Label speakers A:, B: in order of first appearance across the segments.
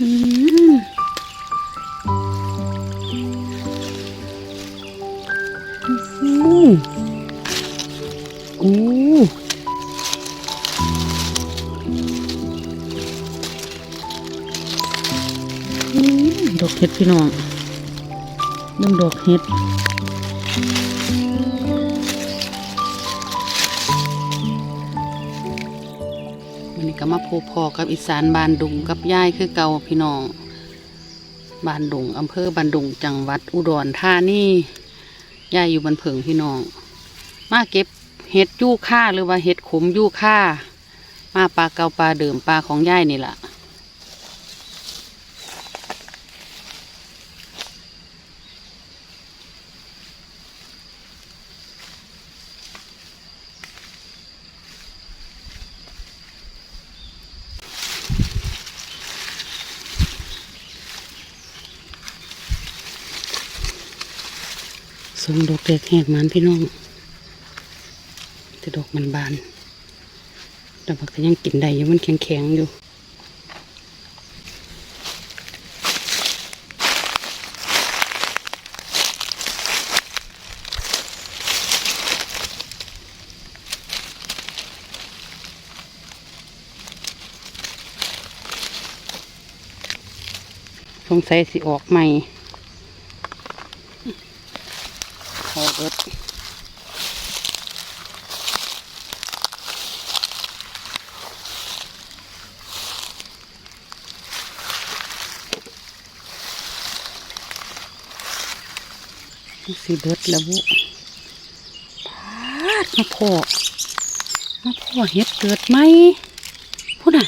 A: โอ้ดอกเห็ดพี่น้องเรื่องดอกเห็ด วันนี้ก็มาพบพอกับอีสานบานดุงกับย่ายคือเก่าพี่น้องบานดุงอำเภอบานดุงจังหวัดอุดรธานีย่ายอยู่บันเพิงพี่น้อง มาเก็บเห็ดยู่ค่าหรือว่าเห็ดขมยู่ค่ามาปลาเกาปลาเดิมปลาของย่ายนี่แหละ งดอกแดกแหกมันพี่น้องแต่ดอกมันบานแต่บักก็ยังกินได้อยู่มันแข็งๆอยู่สงสัยสิออกใหม่เขาเอิด สิเบิดแล้วบุพาดมาพ่อมาพ่อเห็ดเกิดไหมพูดน่ะ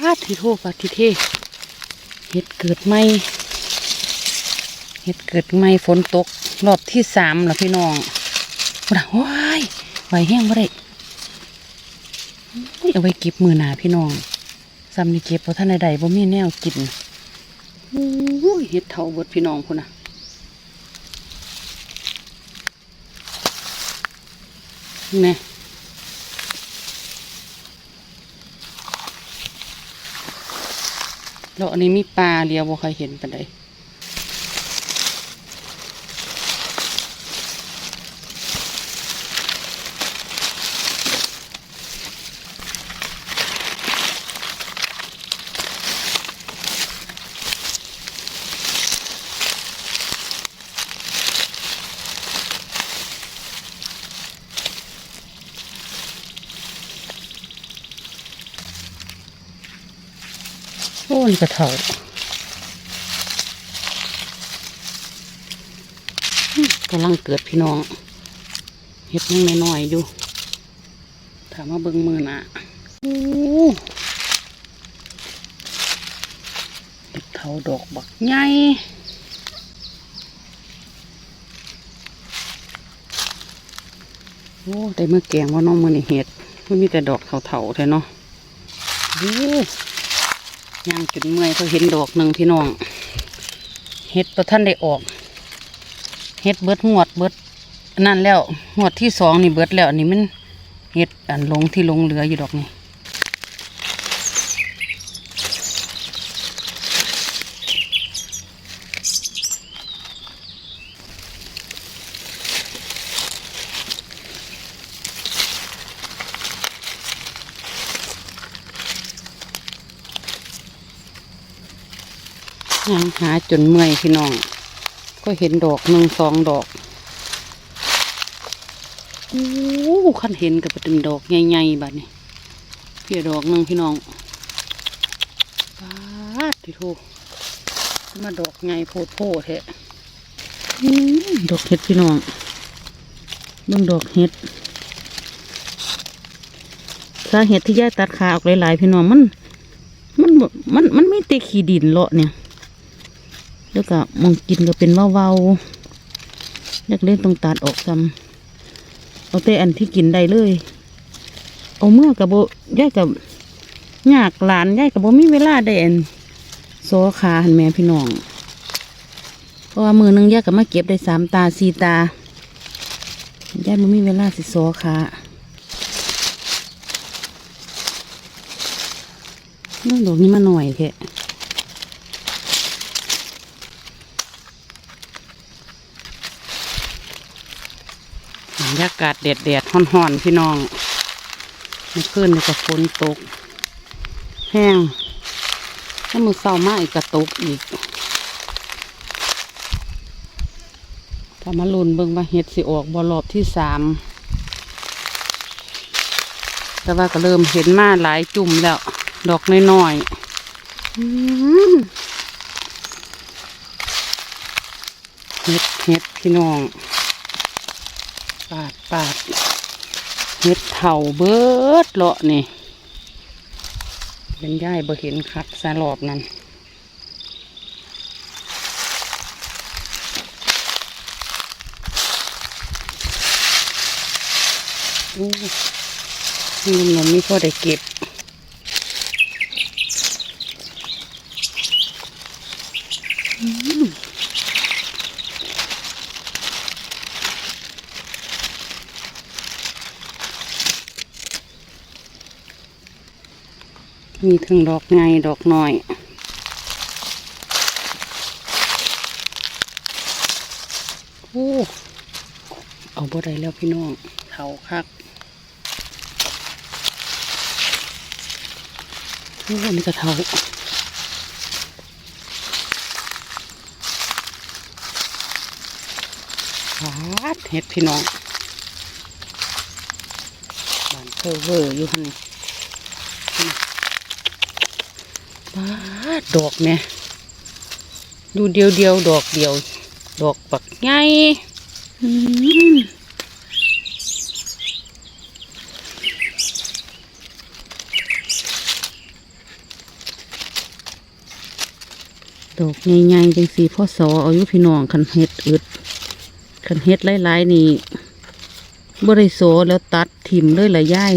A: พาดที่โทษปาทิเทเห็ดเกิดไหมเห็ดเกิดไหมฝนตกรอบที่สามแล้วพี่น้องว้าว้ายไหวแห้งบ่ได้อุ๊ยเอาไว้เก็บมือหนาพี่น้องซ้ำนี่เก็บเพราะท่านใดๆบ่มีแนวกินอู้เห็ดเถาบดพี่น้องพุ่นน่ะ นี่แล้วอันนี้มีปลาเลียวบ่เคยเห็นปานใด อ้นี่กระเถาอืมกำลังเกิดพี่น้องเห็ดยังน้อยๆอยู่ ถามว่าเบิ่งมือนะโอ้เห็ดเถาดอกบักใหญ่โอ้แต่เมื่อแกงว่าน้องมือนี่เห็ดมันมีแต่ดอกเถาๆแท้เนาะโอ้ ย่างจนเมื่อยเขาเห็นดอกหนึ่งพี่น้องเห็ดประท่านได้ออกเห็ดเบิดงวดเบิดนั่นแล้วงวดที่สองนี่เบิดแล้วอันนี้มันเห็ดอันลงที่ลงเหลืออยู่ดอกนี่ ย่างหาจนเมื่อยพี่น้อง ก็เห็นดอกหนึ่งสองดอกโอ้ขันเห็นกับเป็นดอกใหญ่ๆบัดนี้เพี่ดอกหนึ่งพี่น้องปาดที่โทมาดอกใหญ่โพดโพดแท้ดอกเห็ดพี่น้องเบิ่งดอกเห็ดสาเหตุที่ย่ายตัดขาออกหลายๆพี่น้องมัน มันมันมันไม่เตะขี้ดินเลาะเนี่ย แล้วก็มองกินก็เป็นเว้าๆอยากเล่นต้องตัดออกซ้ำเอาแต่อันที่กินได้เลย เอาเมื่อกับโบย่ายกับยากหลานย่ายกับโบมีเวลาได้อันโซขาหันแม่พี่น้อง เพราะว่ามือนึงย่ายกับมาเก็บได้สามตาสี่ตาย่ายบ่มีเวลาสิโซขาเรื่องดอกนี้มาหน่อยเถอะ รยากาศแดดแดดๆฮ้อนๆพี่น้องเมื่อคืนนี่ก็ฝนตก แห้งถ้ามือเศร้ามากอีกก็ตกอีกถ้ามาลุนเบิ่งว่าเห็ดสิออกบอรอบที่สามแต่ว่าก็เริ่มเห็นมาหลายจุ่มแล้ว ดอกน้อยๆอืมเห็ดเห็ดพี่น้อง ปาดปาดเห็ดเถ่าเบิดเลาะนี่เป็นย่ายบ่เห็นคัดสลอบนั่นอู้นี่มันม่พอได้เก็บ มีทั้งดอกไงดอกน้อย โอ้ เอาบ่ได้แล้วพี่น้องเถาคักโอ้นี่ก็เถาฟาดเห็ดพี่น้องบานเพอเวอร์อยู่หั่นนี่ ปาดอกเนี่ยดูเดียวเดียวดอกเดียว ดอกปักไงดอกใหญ่ๆจังสีพ่อสออายุพี่น้องคันเฮ็ดอึดคันเฮ็ดหลายๆนี่บ่ได้โสแล้วตัดถิ่มเลยละย่าย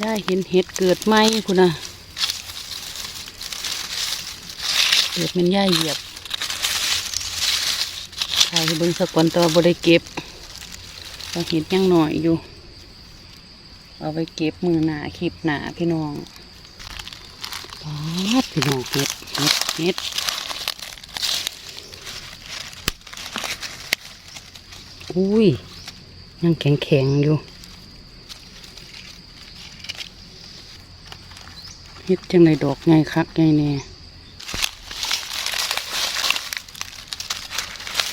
A: ได้ เห็นเห็ดเกิดไหมคุณนะเกิดมันย่าเหยียบถ่ายให้เบิ่งสักวันตัวบ่ได้เก็บเราเห็ดยังหน่อยอยู่ เอาไปเก็บมือหนาคลิปหนาพี่น้องปาดพี่น้องเห็ดเห็ดเห็ดอุ้ยยังแข็งแข็งอยู่ เฮ็ดจังไดดอกไงคักไงแน่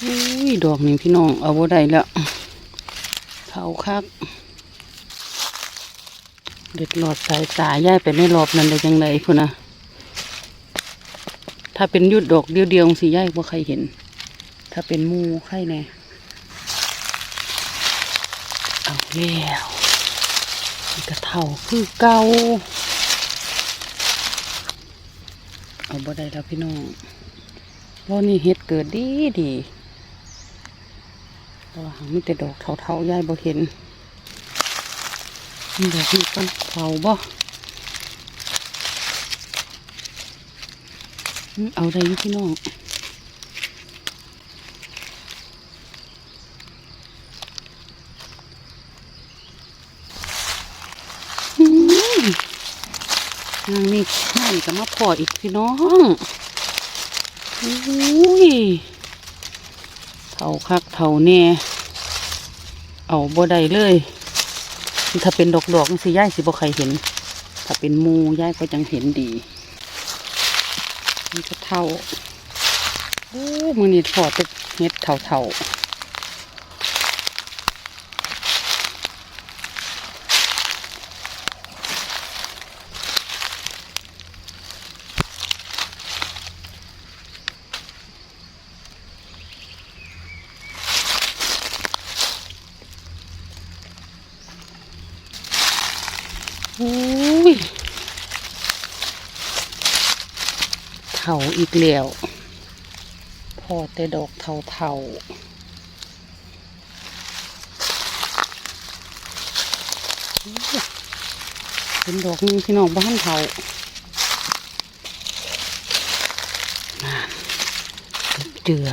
A: อุ้ยดอกนี่พี่น้องเอาบ่ได้แล้วเผาคัก เด็ดหลอดสายตาย่ายไปในรอบนั้นได้จังไดพุ่นนะถ้าเป็นยุดดอกเดียวๆสิย่ายบ่ใครเห็น ถ้าเป็นหมูใครแน่เอาแล้วกระเท่าคือเก่า เอาบ่ได้แล้วพี่น้องว่านี่เห็ดเกิดดีดีแต่ว่าหางมีแต่ดอกเทาๆยายบ่เห็นมีดอกนี้ต้นเผาบ่เอาได้ยพี่น้องอืมทางนี้ ไม่ก็มาพออีกพี่น้องอุ้ยเท่าคักเท่าแน่เอาบ่ได้เลย ถ้าเป็นดอกดอกๆสิย่ายสิบ่ใครเห็น ถ้าเป็นมูย่ายก็จังเห็นดีนี่ก็เท่าโอ้มือนี่พอจะเฮ็ดเท่าเอุ้ยเทาอีกแล้ว พอแต่ดอกเทาเทาเป็นดอกนึงพี่น้องบ้านเท่าน่นเจือ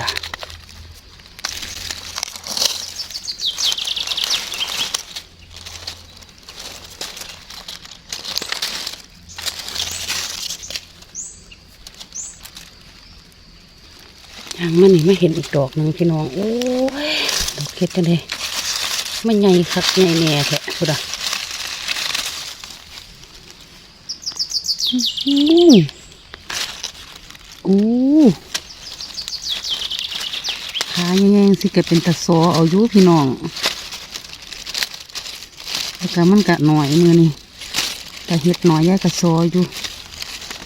A: ทางมันนี่ไม่เห็นอีกดอกหนึ่งพี่น้องโอ้ยดอกเก็ดกันเลยไม่ใหญ่คักใหญ่แน่แท้พุดอะอู้อู้ขายังไงสิเก็เป็นตะโซอเอาอยู่พี่น้องแล้วก็มันกะหน่อยมือนี่แต่เห็ดหน่อยย่ายกะโซอยู่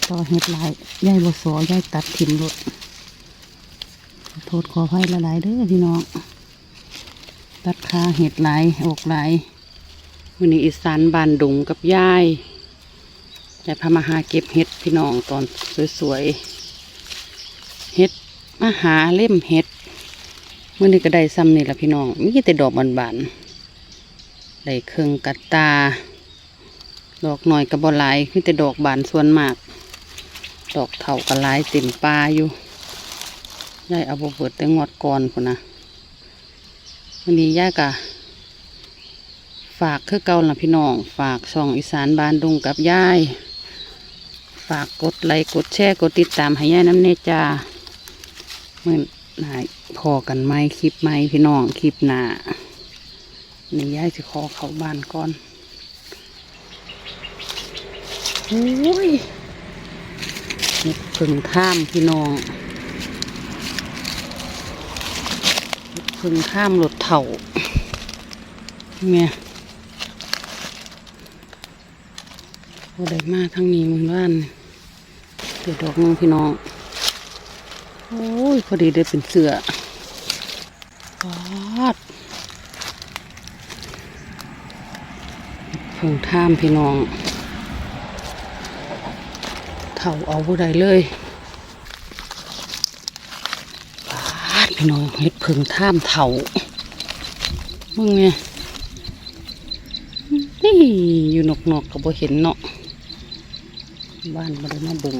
A: ต่อเห็ดลายย่ายบ่ซอย่ายตัดถิ่มรถ ษขออภัยละลายเด้อพี่น้อง ตัดขาเห็ดไหลออกหลวันนี้อีสานบานดุงกับย่ายยายพามาหาเก็บเห็ดพี่น้องตอนสวยๆ เห็ดมาหาเล่มเห็ดเมื่อนี้ก็ได้ซ้ำนี่ละพี่น้องมีแต่ดอกบานๆ ได้เครื่องกัดตา ดอกหน่อยกับบอลายคือแต่ดอกบานส่วนมาก ดอกเถากระลายเต็มปลาอยู่ ยายเอาบเบิดแต่งวดก่อนพุ่นนะวันนี้ย่ากะ ฝากคือเก่าล่ะพี่น้อง ฝากช่องอีสานบานดุงกับยาย ฝากกดไลค์กดแชร์กดติดตามให้ยายน้ำเนจาเมื่อไหนพอกันไหมคลิปไหมพี่น้องคลิปหน้านี่ยายจะขอเข้าบ้านก่อนโอ้ยพึ่งท่ามพี่น้อง เห็ดผึ่งท่ามรถเถ่าเนี่ยพอได้มาทั้งนี้มึงบ้านเดี๋ยวดอกนึงพี่น้อง โอ้ย พอดีได้เป็นเสือปาดพิ่งท่ามพี่น้องเถ่าเอาผู้ใดเลยปาด พี่น้องเฮ็ดพิ่งท่ามเถามึงเนี่ยนี่อยู่นอกๆกก็บ่เห็นเนาะบ้านบ่ได้มาเบิ่ง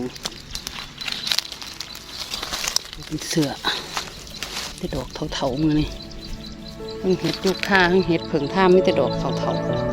A: เป็นเสือแต่ดอกเถาๆมือนี่เพิ่งเห็ดลูกท่าเพิ่งเห็ดพิ่งท่ามไม่แต่ดอกเถาๆ